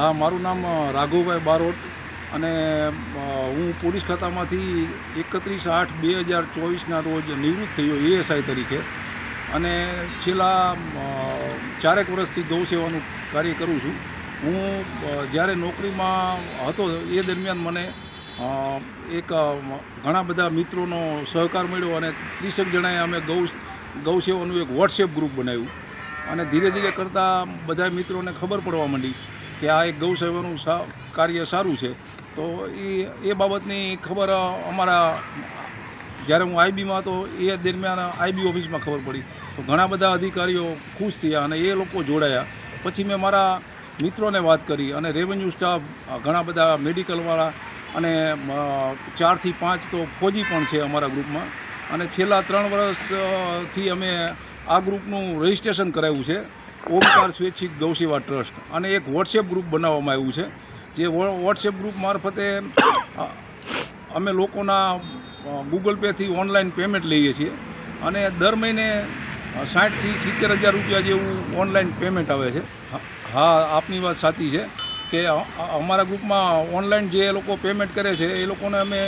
હા, મારું નામ રાઘુભાઈ બારોટ અને હું પોલીસ ખાતામાંથી એકત્રીસ આઠ બે હજાર ચોવીસના રોજ નિવૃત્ત થયો એએસઆઈ તરીકે અને છેલ્લા ચારેક વર્ષથી ગૌ સેવાનું કાર્ય કરું છું. હું જ્યારે નોકરીમાં હતો એ દરમિયાન મને એક ઘણા બધા મિત્રોનો સહકાર મળ્યો અને ત્રીસેક જણાએ અમે ગૌ ગૌ સેવાનું એક વોટ્સએપ ગ્રુપ બનાવ્યું. અને ધીરે ધીરે કરતાં બધા મિત્રોને ખબર પડવા માંડી. કે આ એક ગૌ સેવાનું સા, કાર્ય સારું છે. તો એ એ બાબતની ખબર અમારા, જ્યારે હું આઈબીમાં હતો, એ દરમિયાન આઈબી ઓફિસમાં ખબર પડી. તો ઘણા બધા અધિકારીઓ ખુશ થયા અને એ લોકો જોડાયા. પછી મેં મારા મિત્રોને વાત કરી અને રેવન્યુ સ્ટાફ ઘણા બધા મેડિકલવાળા અને ચારથી પાંચ તો ફોજી પણ છે અમારા ગ્રુપમાં. અને છેલ્લા ત્રણ વર્ષથી અમે આ ગ્રુપનું રજિસ્ટ્રેશન કરાવ્યું છે. ઓમકાર સ્વૈચ્છિક ગૌસેવા ટ્રસ્ટ અને એક વોટ્સએપ ગ્રુપ બનાવવામાં આવ્યું છે જે વોટ્સએપ ગ્રુપ મારફતે અમે લોકોના ગૂગલ પેથી ઓનલાઈન પેમેન્ટ લઈએ છીએ અને દર મહિને સાઠથી સિત્તેર હજાર રૂપિયા જેવું ઓનલાઈન પેમેન્ટ આવે છે. હા, આપની વાત સાચી છે કે અમારા ગ્રુપમાં ઓનલાઈન જે લોકો પેમેન્ટ કરે છે એ લોકોને અમે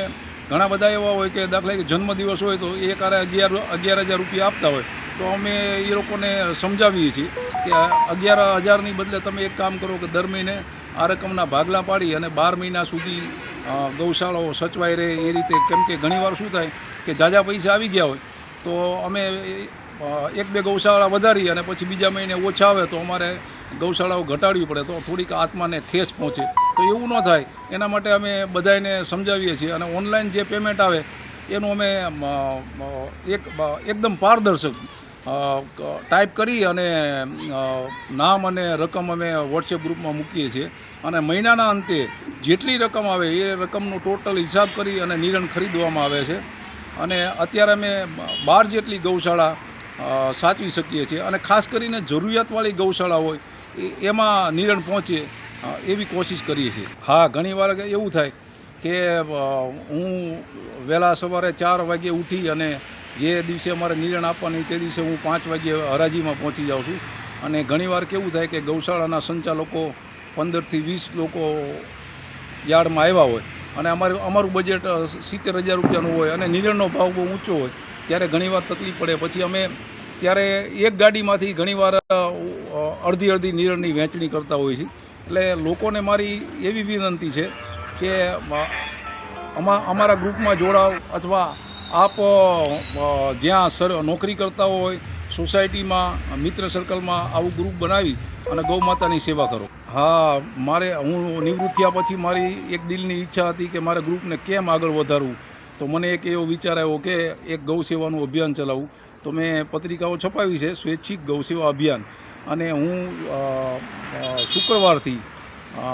ઘણા બધા એવા હોય કે દાખલા જન્મદિવસ હોય તો એ કારે અગિયાર અગિયાર હજાર રૂપિયા આપતા હોય. તો અમે એ લોકોને સમજાવીએ છીએ કે અગિયાર હજારની બદલે તમે એક કામ કરો કે દર મહિને આ રકમના ભાગલા પાડી અને બાર મહિના સુધી ગૌશાળાઓ સચવાઈ રહે એ રીતે. કેમ કે ઘણીવાર શું થાય કે જાજા પૈસા આવી ગયા હોય તો અમે એક બે ગૌશાળા વધારી અને પછી બીજા મહિને ઓછા આવે તો અમારે ગૌશાળાઓ ઘટાડવી પડે તો થોડીક આત્માને ઠેસ પહોંચે. તો એવું ન થાય. એના માટે અમે બધાને સમજાવીએ છીએ અને ઓનલાઈન જે પેમેન્ટ આવે એનું અમે એક એકદમ પારદર્શક ટાઈપ કરી અને નામ અને રકમ અમે વોટ્સએપ ગ્રુપમાં મૂકીએ છીએ. અને મહિનાના અંતે જેટલી રકમ આવે એ રકમનો ટોટલ હિસાબ કરી અને નિરણ ખરીદવામાં આવે છે. અને અત્યારે અમે બાર જેટલી ગૌશાળા સાચવી શકીએ છીએ. અને ખાસ કરીને જરૂરિયાતવાળી ગૌશાળા હોય એમાં નિરણ પહોંચે એવી કોશિશ કરીએ છીએ. હા ઘણીવાર એવું થાય કે હું વહેલા સવારે ચાર વાગે ઉઠી અને જે દિવસે અમારે નિરણ આપવાની તે દિવસે હું પાંચ વાગ્યે હરાજીમાં પહોંચી જાઉં છું. અને ઘણીવાર કેવું થાય કે ગૌશાળાના સંચાલકો પંદરથી વીસ લોકો યાર્ડમાં આવ્યા હોય અને અમારે, અમારું બજેટ સિત્તેર હજાર રૂપિયાનું હોય અને નિરણનો ભાવ બહુ ઊંચો હોય, ત્યારે ઘણીવાર તકલીફ પડે. પછી અમે ત્યારે એક ગાડીમાંથી ઘણીવાર અડધી અડધી નિરણની વહેંચણી કરતા હોઈએ છીએ. એટલે લોકોને મારી એવી વિનંતી છે કે અમા, અમારા ગ્રુપમાં જોડાવ અથવા આપ જ્યાં સર, નોકરી કરતા હોય, સોસાયટીમાં, મિત્ર સર્કલમાં આવું ગ્રુપ બનાવી અને ગૌ માતાની સેવા કરો. હા, મારે, હું નિવૃત્ત થયા પછી મારી એક દિલની ઈચ્છા હતી કે મારે ગ્રુપને કેમ આગળ વધારવું? તો મને એક એવો વિચાર આવ્યો કે એક ગૌ સેવાનું અભિયાન ચલાવું. તો મેં પત્રિકાઓ છપાવી છે, સ્વૈચ્છિક ગૌ સેવા અભિયાન. અને હું શુક્રવારથી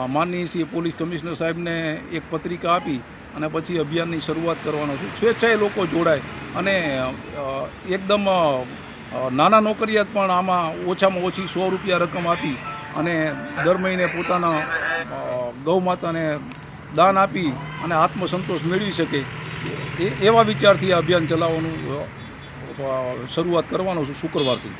માનનીય શ્રી પોલીસ કમિશનર સાહેબને એક પત્રિકા આપી અને પછી અભિયાનની શરૂઆત કરવાનો છું. સ્વેચ્છાએ લોકો જોડાય. અને એકદમ નાના નોકરિયાત પણ આમાં ઓછામાં ઓછી સો રૂપિયા રકમ આપી અને દર મહિને પોતાના ગૌ માતાને દાન આપી અને આત્મસંતોષ મેળવી શકે. એવા વિચારથી આ અભિયાન ચલાવવાનું શરૂઆત કરવાનો છું શુક્રવારથી.